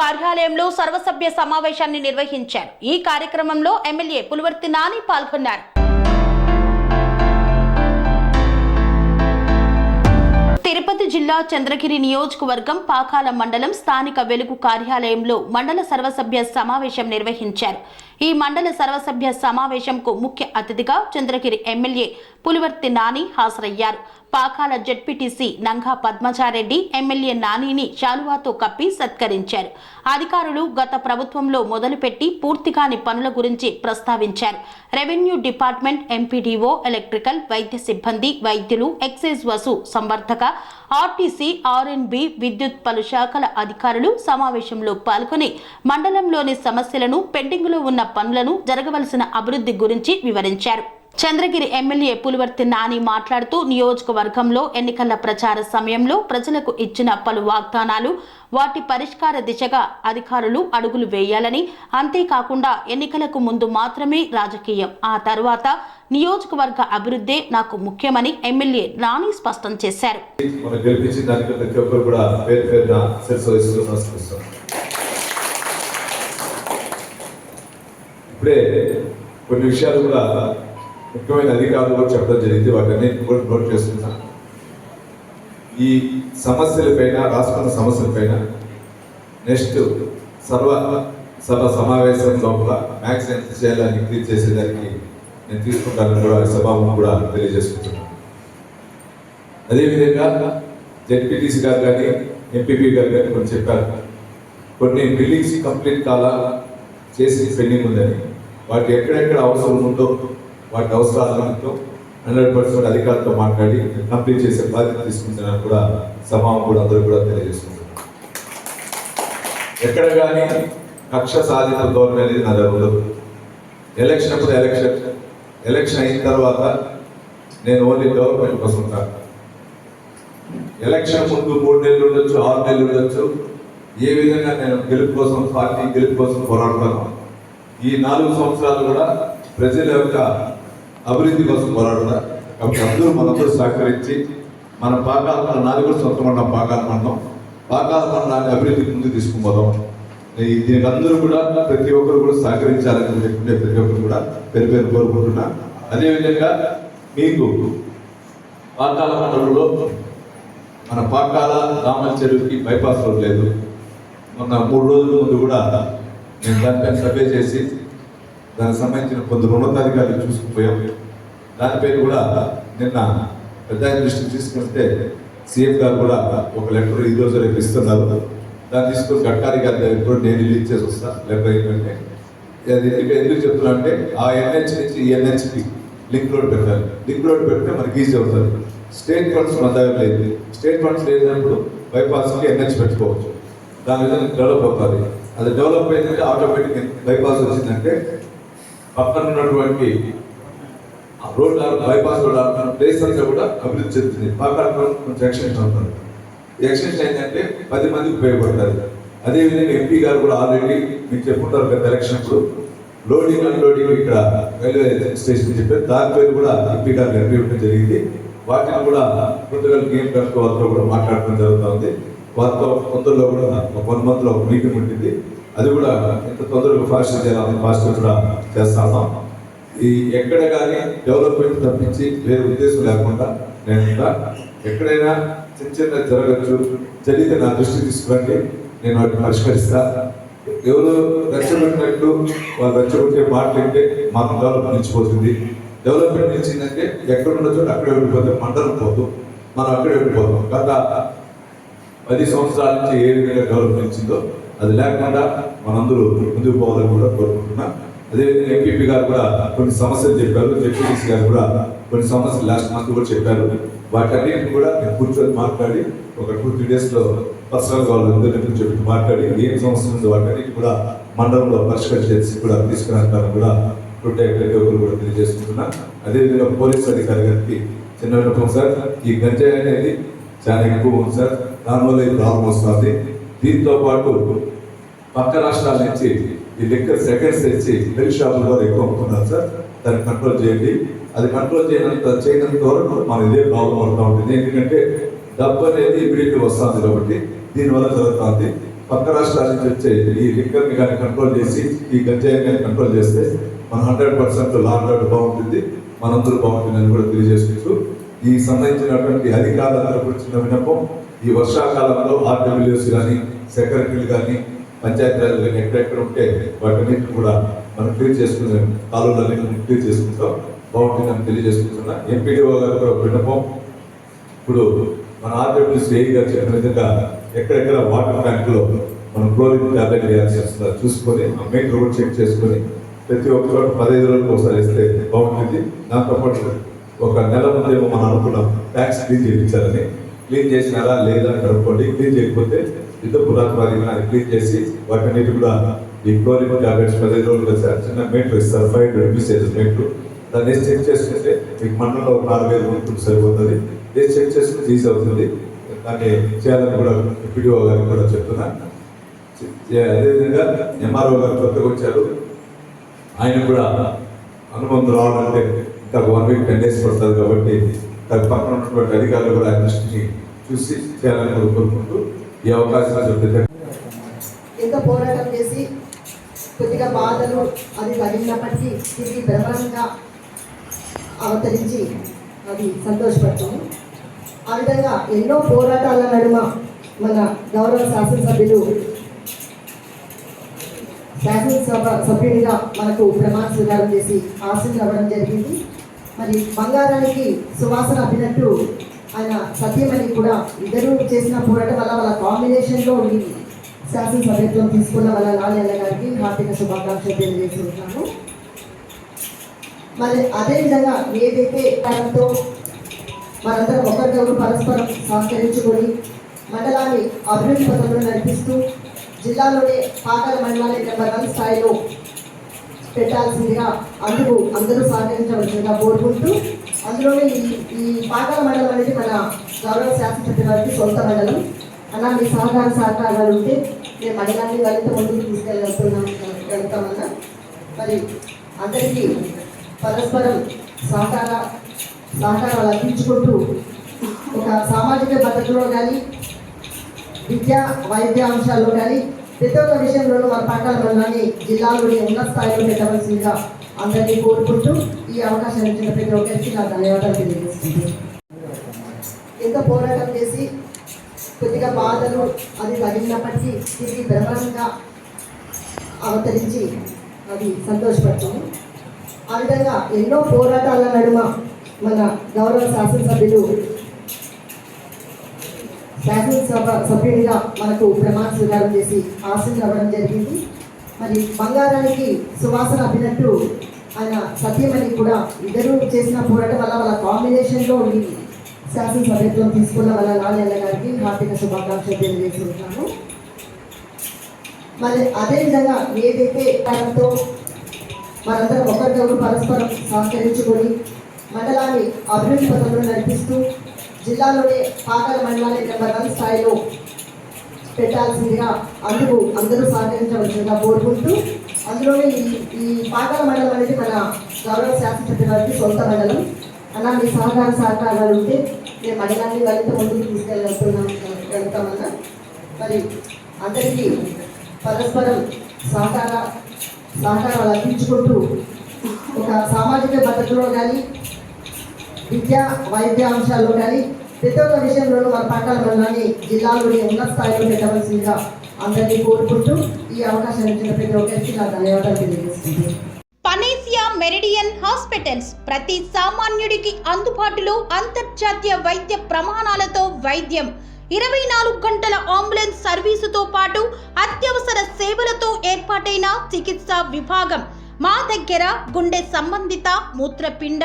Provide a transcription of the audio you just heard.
కార్యాలయంలో సర్వసభ్య సమావేశాన్ని నిర్వహించారు. ఈ కార్యక్రమంలో ఎమ్మెల్యే పులివర్తి నాని పాల్గొన్నారు. తిరుపతి జిల్లా చంద్రగిరి నియోజకవర్గం పాకాల మండలం స్థానిక వెలుగు కార్యాలయంలో మండల సర్వసభ్య సమావేశం నిర్వహించారు. ఈ మండల సర్వసభ్య సమావేశంకు ముఖ్య అతిథిగా చంద్రగిరి ఎమ్మెల్యే పులివర్తి నాని హాజరయ్యారు. పాకాల జడ్పీటీసీ నంగా పద్మజారెడ్డి ఎమ్మెల్యే నానిని శాలువాతో కప్పి సత్కరించారు. అధికారులు గత ప్రభుత్వంలో మొదలుపెట్టి పూర్తికాని పనుల గురించి ప్రస్తావించారు. రెవెన్యూ డిపార్ట్మెంట్ ఎంపీడీఓ ఎలక్ట్రికల్ వైద్య సిబ్బంది వైద్యులు ఎక్సైజ్ వసు సంవర్ధక ఆర్టీసీ ఆర్ఎన్బి విద్యుత్ పలు శాఖల అధికారులు సమావేశంలో పాల్గొని మండలంలోని సమస్యలను పెండింగ్లో ఉన్న పనులను జరగవలసిన అభివృద్ధి గురించి వివరించారు. చంద్రగిరి ఎమ్మెల్యే పులివర్తి నాని మాట్లాడుతూ నియోజకవర్గంలో ఎన్నికల ప్రచార సమయంలో ప్రజలకు ఇచ్చిన పలు వాగ్దానాలు వాటి పరిష్కార దిశగా అధికారులు అడుగులు వేయాలని అంతేకాకుండా ఎన్నికలకు ముందు మాత్రమే రాజకీయం. ఆ తర్వాత నియోజకవర్గ అభివృద్ధే నాకు ముఖ్యమని ఎమ్మెల్యే నాని స్పష్టం చేశారు. ఇప్పుడే కొన్ని విషయాలు కూడా ముఖ్యమైన అధికారులు కూడా చెప్పడం జరిగింది. వాటిని కూడా నోట్ చేస్తున్నాను ఈ సమస్యలపైన రాష్ట్ర సమస్యలపైన నెక్స్ట్ సర్వ సభ సమావేశం లోపల మ్యాక్స్ ఎంత చేయాలని క్లియర్ చేసేదానికి నేను తీసుకుంటానని కూడా సభను కూడా తెలియజేసుకుంటున్నాను. అదేవిధంగా జెడ్పీటీసీ గారు కానీ ఎంపీపీ గారు కానీ కొన్ని చెప్పారు. కొన్ని బిల్డింగ్స్ కంప్లీట్ కాలా చేసి పెండింగ్ ఉందని. వాటి ఎక్కడెక్కడ అవసరం ఉందో వాటి అవసరాలతో హండ్రెడ్ పర్సెంట్ అధికారులతో మాట్లాడి కంప్లీట్ చేసే బాధ్యత తీసుకుంటున్నాను కూడా సభావం కూడా అందరూ కూడా తెలియజేసుకుంటున్నాను ఎక్కడ కానీ కక్ష సాధిత ధోరణి అనేది నా దగ్గర ఉండదు. ఎలక్షన్ అప్పుడు ఎలక్షన్. ఎలక్షన్ అయిన తర్వాత నేను ఓన్లీ గవర్నమెంట్ కోసం ఉంటాను ఎలక్షన్ ముందు మూడు నెలలు ఉండొచ్చు ఆరు నెలలు ఉండొచ్చు. ఏ విధంగా నేను గెలుపు కోసం పార్టీ గెలుపు కోసం పోరాడతాను ఈ నాలుగు సంవత్సరాలు కూడా ప్రజల యొక్క అభివృద్ధి కోసం పోరాడుతా కాబట్టి అందరూ మనందరూ సహకరించి మన పాకాల మన నాది కూడా సొంత మండలం పాకాల మండలం పాకాల మండలాన్ని అభివృద్ధి ముందు తీసుకుపోదాం దీనికి అందరూ కూడా ప్రతి ఒక్కరు కూడా సహకరించాలని చెప్పుకుంటే ప్రతి ఒక్కరు కూడా పేరు పేరు కోరుకుంటున్నా. అదేవిధంగా మీకు పాకాల మండలంలో మన పాకాల రామల చెరువుకి బైపాస్ రోడ్ లేదు. మొన్న మూడు రోజుల ముందు కూడా నేను దానిపైన సర్వే చేసి దానికి సంబంధించిన కొందరు ఉన్నతాధికారులు చూసుకుపోయాం. దానిపైన కూడా నిన్న పెద్ద దృష్టికి తీసుకుంటే సీఎం గారు కూడా ఒక లెటర్ ఈ రోజు రేపు ఇస్తున్నారు. దాన్ని తీసుకుని గడ్కారి గారి దగ్గర కూడా నేను రిలీజ్ చేసి వస్తాను లెటర్ ఏంటంటే అది ఎందుకు చెప్తున్నా అంటే ఆ ఎన్హెచ్ నుంచి ఈ ఎన్హెచ్కి లింక్ రోడ్ పెట్టాలి. లింక్ రోడ్ పెడితే మనకి ఈజీ అవుతుంది. స్టేట్ ఫండ్స్ మన దగ్గర లేదు స్టేట్ ఫండ్స్ లేనప్పుడు బైపాస్కి ఎన్హెచ్ పెట్టుకోవచ్చు. దాని విధంగా డెవలప్ అవుతుంది. అది డెవలప్ అయితే ఆటోమేటిక్ బైపాస్ వచ్చిందంటే పక్కన ఉన్నటువంటి ఆ రోడ్ బైపాస్ రోడ్ ఆడుతున్న ప్లేస్ అంతా కూడా అభివృద్ధి చెందుతుంది. పక్కన కొంచెం ఎక్స్టెన్షన్ అవుతుంది. ఎక్స్టెన్షన్ ఏంటంటే పది మందికి ఉపయోగపడుతుంది అదేవిధంగా ఎంపీ గారు కూడా ఆల్రెడీ మీకు చెప్పుకుంటారు గత ఎలక్షన్ అప్పుడు లోడింగ్ అండ్ లోడింగ్ ఇక్కడ రైల్వే స్టేషన్ చెప్పారు. దాని పేరు కూడా ఎంపీ గారు నిర్వహించడం జరిగింది. వాటిని కూడా పుట్టుగల గేమ్ కనుక వారితో కూడా మాట్లాడడం జరుగుతుంది వారితో తొందరలో కూడా వన్ మంత్లో ఒక మీటింగ్ ఉంటుంది. అది కూడా ఎంత తొందరగా ఫాస్ట్ చేయాలని ఫాస్ట్ కూడా చేస్తాను. ఈ ఎక్కడ కానీ డెవలప్మెంట్ తప్పించి వేరే ఉద్దేశం లేకుండా నేను ఇంకా ఎక్కడైనా చిన్న చిన్న జరగచ్చు జరిగితే నా దృష్టి తీసుకురండి నేను వాటిని పరిష్కరిస్తా. ఎవరు రెచ్చగొట్టినట్టు వాళ్ళు రచ్చబెట్టే మాటలు అంటే మనం డెవలప్మెంట్ నిలిచిపోతుంది. డెవలప్మెంట్ నిలిచిందంటే ఎక్కడ ఉండొచ్చు అక్కడే వెళ్ళిపోతే మండలం పోదు మనం అక్కడే వెళ్ళిపోతాం గత పది సంవత్సరాల నుంచి ఏ విధంగా డెవలప్మెంట్ ఇచ్చిందో అది లేకుండా మనందరూ ముందుకు పోవాలని కూడా కోరుకుంటున్నా. అదేవిధంగా ఎంపీపీ గారు కూడా కొన్ని సమస్యలు చెప్పారు జెడ్పీటీసీ గారు కూడా కొన్ని సమస్యలు లాస్ట్ మంత్ కూడా చెప్పారు. వాటన్నిటిని కూడా నేను కూర్చొని మాట్లాడి ఒక టూ త్రీ డేస్లో పర్సనల్ వాళ్ళందరినీ చెప్పి మాట్లాడి ఏం సమస్య ఉందో వాటన్నిటి కూడా మండలంలో పరిష్కరించేసి కూడా తీసుకురావడానికి కూడా ప్రతి కూడా తెలియజేసుకుంటున్నా. అదేవిధంగా పోలీస్ అధికారి గారికి చిన్న విన్నపం సార్ ఈ గంజాయి అనేది చాలా ఎక్కువ ఉంది సార్. దానివల్ల ఈ ప్రాబ్లం వస్తుంది దీంతో పాటు పక్క రాష్ట్రాల నుంచి ఈ లిక్కర్ సెకండ్స్ తెచ్చి బెల్ షాపుల్లో ఎక్కువ అమ్ముతున్నారు సార్. దాన్ని కంట్రోల్ చేయండి. అది కంట్రోల్ చేయనంత చేయనంత వరకు మన ఇదే ప్రాబ్లం అవుతూ ఉంటుంది. ఎందుకంటే డబ్బు అనేది ఇమీడియట్ వస్తుంది కాబట్టి దీనివల్ల జరుగుతుంది. పక్క రాష్ట్రాల నుంచి వచ్చే ఈ లిక్కర్ని కానీ కంట్రోల్ చేసి ఈ గంజాయిని కానీ కంట్రోల్ చేస్తే మన హండ్రెడ్ పర్సెంట్ లాంగ్ అండ్ బాగుంటుంది. మనందరూ బాగుంటుందని కూడా తెలియజేసుకుంటూ ఈ సంబంధించినటువంటి అధికారులందరూ కూడా చిన్న విన్నపం. ఈ వర్షాకాలంలో ఆర్డబ్ల్యూఎస్ కానీ సెక్రటరీలు కానీ పంచాయతీరాజ్ కానీ ఎక్కడెక్కడ ఉంటే వాటన్నిటిని కూడా మనం క్లియర్ చేసుకునే కాలువలన్నీ మనం క్లియర్ చేసుకుంటాం. బాగుంటుందని తెలియజేసుకుంటున్నా. ఎంపీడీఓ గారు కూడా విన్నపం. ఇప్పుడు మన ఆర్డబ్ల్యూసీ ఏ గారు చెప్పిన విధంగా ఎక్కడెక్కడ వాటర్ ట్యాంకులో మనం క్లోరిన్ ట్యాబ్లెట్ వేయాల్సి వస్తుందో చూసుకొని ఆ మెయిన్ రోడ్ చెక్ చేసుకొని ప్రతి ఒక్క చోట పదహైదు రోజులకు ఒకసారి వేస్తే బాగుంటుంది. దాంతోపాటు ఒక నెల ముందేమో మనం అనుకున్నాం ట్యాక్స్ ఫ్రీ చేయించాలని. క్లీన్ చేసినారా లేదా అని కనుక్కోండి క్లీన్ చేయకపోతే యుద్ధ పురాతవాదిగా అది క్లీన్ చేసి వాటన్నిటి కూడా ఈ క్లోరిన్ టాబ్లెట్స్ పది రోజులు సార్ చిన్న మీటర్ ఇస్తారు ఫైవ్ రూపీస్ మీటర్ దాన్ని చెక్ చేసుకుంటే మీకు మండలంలో నాలుగు ఐదు ఉంటుంది సరిపోతుంది ఇది చెక్ చేసుకుని ఈజీ అవుతుంది. దాన్ని చేయాలని కూడా పిడిఓ గారికి కూడా చెప్తున్నా. అదేవిధంగా ఎంఆర్ఓ గారు కొత్తగా వచ్చారు. ఆయన కూడా అనుబంధం రావాలంటే ఇంకా వన్ వీక్ టెన్ డేస్ పడుతుంది కాబట్టి దాని పక్కన ఉన్నటువంటి అధికారులు కూడా అన్నింటినీ చూసి చేయాలని కోరుకుంటూ ఈ అవకాశం చెప్తే ఎంతో పోరాటం చేసి కొద్దిగా బాధలు అది తగిలినప్పటికీ తిరిగి బ్రహ్మాండంగా అవతరించి అది సంతోషపడతాము. ఆ విధంగా ఎన్నో పోరాటాల నడుమ మన గౌరవ శాసనసభ్యులు శాసనసభ సభ్యుడిగా మనకు ప్రమాణ స్వీకారం చేసి ఆశీర్వడం జరిగింది. మరి బంగారానికి సువాసన అభినట్టు ఆయన సత్యమణి కూడా ఇద్దరు చేసిన పోరాటం వల్ల వాళ్ళ కాంబినేషన్లో ఈ శాసనసభ్యత్వం తీసుకున్న వాళ్ళ నాన్న గారికి హార్దిక శుభాకాంక్షలు తెలియజేస్తున్నాను మరి అదేవిధంగా ఏదైతే కాలంతో మనందరం ఒకరికొకరు పరస్పరం సహకరించుకొని మండలాన్ని అభివృద్ధి పథంలో నడిపిస్తూ జిల్లాలోనే పాకాల మండలాన్ని నెంబర్ వన్ స్థాయిలో పెట్టాల్సిందిగా అందుకు అందరూ సహకరించవలసిందిగా కోరుకుంటూ అందులోనే ఈ ఈ పాకాల మండలం అనేది మన గౌరవ శాసనసభ్యుల వారికి సొంత మండలం. అలా మీ సహకార సహకారాలు ఉంటే మేము మండలాన్ని మరింత ముందుకు తీసుకెళ్ళగలుగుతున్నాం వెళ్తామన్నా. మరి అందరికీ పరస్పరం సహకార సహకారాలు అందించుకుంటూ ఒక సామాజిక భద్రతలో కానీ విద్యా వైద్య అంశాల్లో కానీ ప్రతి ఒక్క విషయంలోనూ మన పక్కన మండలాన్ని జిల్లాలోని ఉన్నత స్థాయిలో పెట్టవలసిందిగా అందరినీ కోరుకుంటూ ఈ అవకాశం ఇచ్చిన ప్రతి ఒక్కరికి నా ధన్యవాదాలు తెలియజేస్తుంది ఎంతో పోరాటం చేసి కొద్దిగా బాధలు అది తగిలినప్పటికీ తిరిగి బ్రహ్మాండంగా అవతరించి అది సంతోషపడతాము. ఆ విధంగా ఎన్నో పోరాటాల నడుమ మన గౌరవ శాసనసభ్యులు శాసనసభ సభ్యుడిగా మనకు ప్రమాణ స్వీకారం చేసి ఆశీర్లు అవ్వడం జరిగింది. మరి బంగారానికి సువాసన అభినట్టు ఆయన సత్యమని కూడా ఇద్దరు చేసిన పోరాటం వల్ల వాళ్ళ కాంబినేషన్లో ఈ శాసనసభ్యత్వం తీసుకున్న వాళ్ళ నాన్న గారికి హార్దిక శుభాకాంక్షలు తెలియజేస్తున్నాను మరి అదేవిధంగా ఏదైతే కాలంతో మనందరం ఒకరికొకరు పరస్పరం సహకరించుకొని మండలాన్ని అభివృద్ధి పథంలో నడిపిస్తూ జిల్లాలోనే పాకాల మండలాన్ని నెంబర్ వన్ స్థాయిలో పెట్టాల్సిందిగా అందుకు అందరూ సహకరించవలసిందిగా కోరుకుంటూ అందులోనే ఈ ఈ పాకాల మండలం అనేది మన గౌరవ శాసనసభ్యుల వారికి సొంత మండలం. అలా మీ సహకార సహకారాలు ఉంటే మేము మండలాన్ని మరింత ముందుకు తీసుకెళ్ళగలుగుతున్నాం వెళ్తామన్నా. మరి అందరికీ పరస్పరం సహకార సహకారాలు అందించుకుంటూ ఒక సామాజిక భద్రతలో కానీ విద్య వైద్య అంశాల్లో కానీ ప్రతి ఒక్క విషయంలోనూ మన పక్కన మండలాన్ని జిల్లాలోని ఉన్నత స్థాయిలో పెట్టవలసిందిగా అందరినీ కోరుకుంటూ ఈ అవకాశం ఇచ్చిన ప్రతి ఒక్కరికి నా ధన్యవాదాలు తెలియజేస్తుంది పనేసియా మెరిడియన్ హాస్పిటల్స్ ప్రతి సామాన్యుడికి అందుబాటులో అంతర్జాతీయ వైద్య ప్రమాణాలతో వైద్యం. ఇరవై నాలుగు గంటల అంబులెన్స్ సర్వీసుతో పాటు అత్యవసర సేవలతో ఏర్పాటైన చికిత్సా విభాగం. మా దగ్గర గుండె సంబంధిత మూత్రపిండ